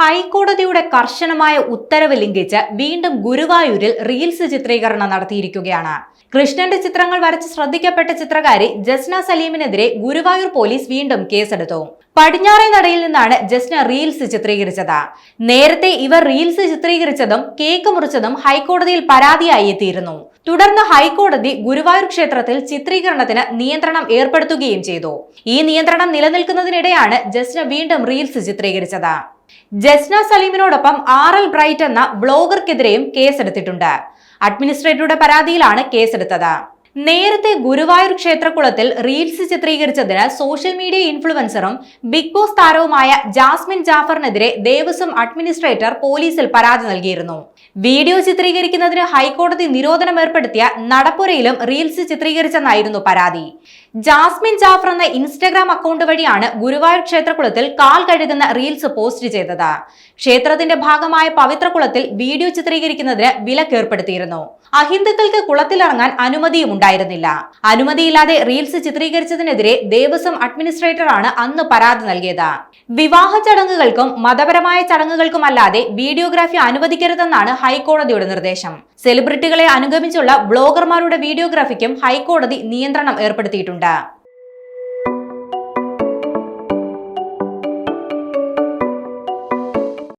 ഹൈക്കോടതിയുടെ കർശനമായ ഉത്തരവ് ലംഘിച്ച് വീണ്ടും ഗുരുവായൂരിൽ റീൽസ് ചിത്രീകരണം നടത്തിയിരിക്കുകയാണ്. കൃഷ്ണന്റെ ചിത്രങ്ങൾ വരച്ച് ശ്രദ്ധിക്കപ്പെട്ട ചിത്രകാരി ജസ്ന സലീമിനെതിരെ ഗുരുവായൂർ പോലീസ് വീണ്ടും കേസെടുത്തു. പടിഞ്ഞാറേ നടയിൽ നിന്നാണ് ജസ്ന റീൽസ് ചിത്രീകരിച്ചത്. നേരത്തെ ഇവർ റീൽസ് ചിത്രീകരിച്ചതും കേക്ക് മുറിച്ചതും ഹൈക്കോടതിയിൽ പരാതിയായി എത്തിയിരുന്നു. തുടർന്ന് ഹൈക്കോടതി ഗുരുവായൂർ ക്ഷേത്രത്തിൽ ചിത്രീകരണത്തിന് നിയന്ത്രണം ഏർപ്പെടുത്തുകയും ചെയ്തു. ഈ നിയന്ത്രണം നിലനിൽക്കുന്നതിനിടെയാണ് ജസ്ന വീണ്ടും റീൽസ് ചിത്രീകരിച്ചത്. ജസ്ന സലീമിനോടൊപ്പം ആർ എൽ ബ്രൈറ്റ് എന്ന ബ്ലോഗർക്കെതിരെയും കേസെടുത്തിട്ടുണ്ട്. അഡ്മിനിസ്ട്രേറ്ററുടെ പരാതിയിലാണ് കേസെടുത്തത്. നേരത്തെ ഗുരുവായൂർ ക്ഷേത്രകുളത്തിൽ റീൽസ് ചിത്രീകരിച്ചതിന് സോഷ്യൽ മീഡിയ ഇൻഫ്ലുവൻസറും ബിഗ് ബോസ് താരവുമായ ജാസ്മിൻ ജാഫറിനെതിരെ ദേവസ്വം അഡ്മിനിസ്ട്രേറ്റർ പോലീസിൽ പരാതി നൽകിയിരുന്നു. വീഡിയോ ചിത്രീകരിക്കുന്നതിന് ഹൈക്കോടതി നിരോധനം ഏർപ്പെടുത്തിയ നടപ്പുരയിലും റീൽസ് ചിത്രീകരിച്ചെന്നായിരുന്നു പരാതി. ജാസ്മിൻ ജാഫർ എന്ന ഇൻസ്റ്റഗ്രാം അക്കൗണ്ട് വഴിയാണ് ഗുരുവായൂർ ക്ഷേത്രകുളത്തിൽ കാൽ കഴുകുന്ന റീൽസ് പോസ്റ്റ് ചെയ്തത്. ക്ഷേത്രത്തിന്റെ ഭാഗമായ പവിത്രകുളത്തിൽ വീഡിയോ ചിത്രീകരിക്കുന്നതിന് വിലക്കേർപ്പെടുത്തിയിരുന്നു. അഹിന്ദുക്കൾക്ക് കുളത്തിലിറങ്ങാൻ അനുമതിയും ഉണ്ടായിരുന്നില്ല. അനുമതിയില്ലാതെ റീൽസ് ചിത്രീകരിച്ചതിനെതിരെ ദേവസ്വം അഡ്മിനിസ്ട്രേറ്ററാണ് അന്ന് പരാതി നൽകിയത്. വിവാഹ ചടങ്ങുകൾക്കും മതപരമായ ചടങ്ങുകൾക്കുമല്ലാതെ വീഡിയോഗ്രാഫി അനുവദിക്കരുതെന്നാണ് ഹൈക്കോടതിയുടെ നിർദ്ദേശം. സെലിബ്രിറ്റികളെ അനുഗമിച്ചുള്ള ബ്ലോഗർമാരുടെ വീഡിയോഗ്രാഫിക്കും ഹൈക്കോടതി നിയന്ത്രണം ഏർപ്പെടുത്തിയിട്ടുണ്ട്.